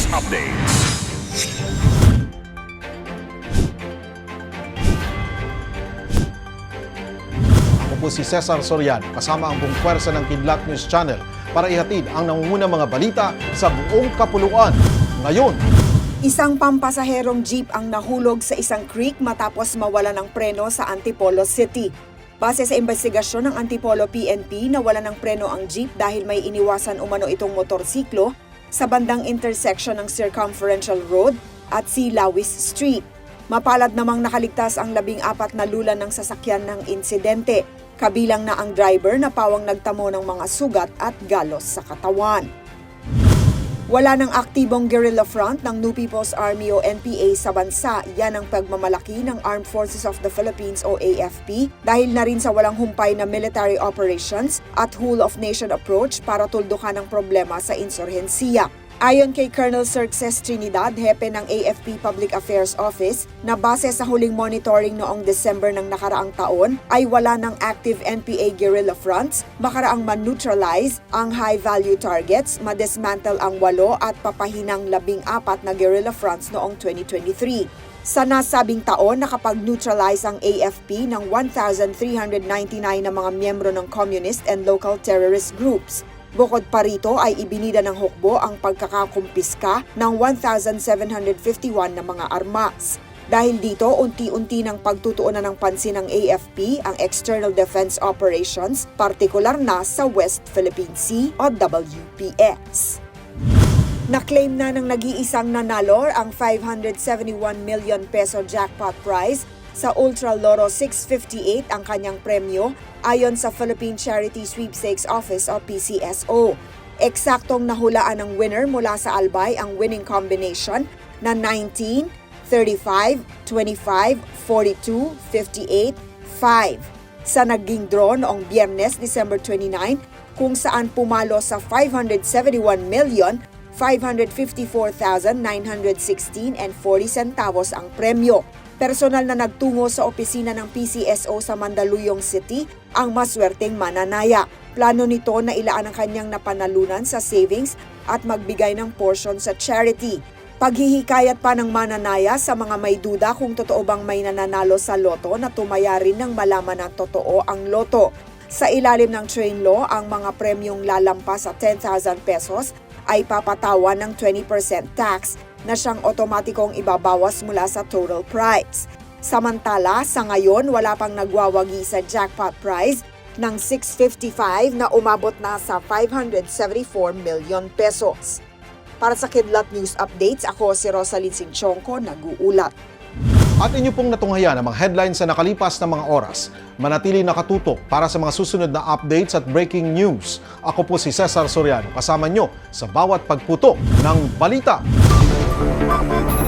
News Updates. Ako po si Cesar Soriano kasama ang buong pwersa ng Kidlat News Channel para ihatid ang nangungunang mga balita sa buong kapuluan. Ngayon, Isang pampasaherong jeep ang nahulog sa isang creek matapos mawala ng preno sa Antipolo City. Base sa investigasyon ng Antipolo PNP, nawala ng preno ang jeep dahil may iniwasan umano itong motorsiklo sa bandang intersection ng Circumferential Road at si Lawis Street. Mapalad namang nakaligtas ang labing apat na lula ng sasakyan ng insidente, kabilang na ang driver na pawang nagtamo ng mga sugat at galos sa katawan. Wala ng aktibong guerrilla front ng New People's Army o NPA sa bansa. Yan ang pagmamalaki ng Armed Forces of the Philippines o AFP dahil na rin sa walang humpay na military operations at whole of nation approach para tuldukan ang problema sa insurhensiya. Ayon kay Colonel Xerxes Trinidad, hepe ng AFP Public Affairs Office, na base sa huling monitoring noong December ng nakaraang taon ay wala ng active NPA guerrilla fronts, makaraang man-neutralize ang high-value targets, madismantle ang walo at papahinang labing apat na guerrilla fronts noong 2023. Sa nasabing taon, nakapag-neutralize ang AFP ng 1,399 na mga miyembro ng communist and local terrorist groups. Bukod pa rito ay ibinida ng hukbo ang pagkakakumpiska ng 1,751 na mga armas. Dahil dito, unti-unti ng pagtutuunan ng pansin ng AFP ang external defense operations, partikular na sa West Philippine Sea o WPX. Naklaim na ng nag-iisang nanalo ang 571 million peso jackpot prize sa Ultra Loro 658 ang kanyang premyo ayon sa Philippine Charity Sweepstakes Office o PCSO. Eksaktong nahulaan ng winner mula sa Albay ang winning combination na 19, 35, 25, 42, 58, 5 sa naging draw noong Biyernes, December 29 kung saan pumalo sa 571 million 554,916 and 40 centavos ang premyo. Personal na nagtungo sa opisina ng PCSO sa Mandaluyong City ang maswerteng mananaya. Plano nito na ilaan ang kanyang napanalunan sa savings at magbigay ng portion sa charity. Paghihikayat pa ng mananaya sa mga may duda kung totoo bang may nananalo sa loto na tumaya rin ng malaman na totoo ang loto. Sa ilalim ng train law, ang mga premyong lalampas sa 10,000 pesos ay papatawan ng 20% tax na siyang otomatikong ibabawas mula sa total price. Samantala, sa ngayon wala pang nagwawagi sa jackpot prize ng 655 na umabot na sa 574 million pesos. Para sa Kidlat News Updates, ako si Rosalyn Sinchonko, nag-uulat. at inyo pong natunghayan ang mga headlines sa nakalipas na mga oras. Manatili nakatutok para sa mga susunod na updates at breaking news. Ako po si Cesar Soriano, kasama nyo sa bawat pagputok ng balita. Música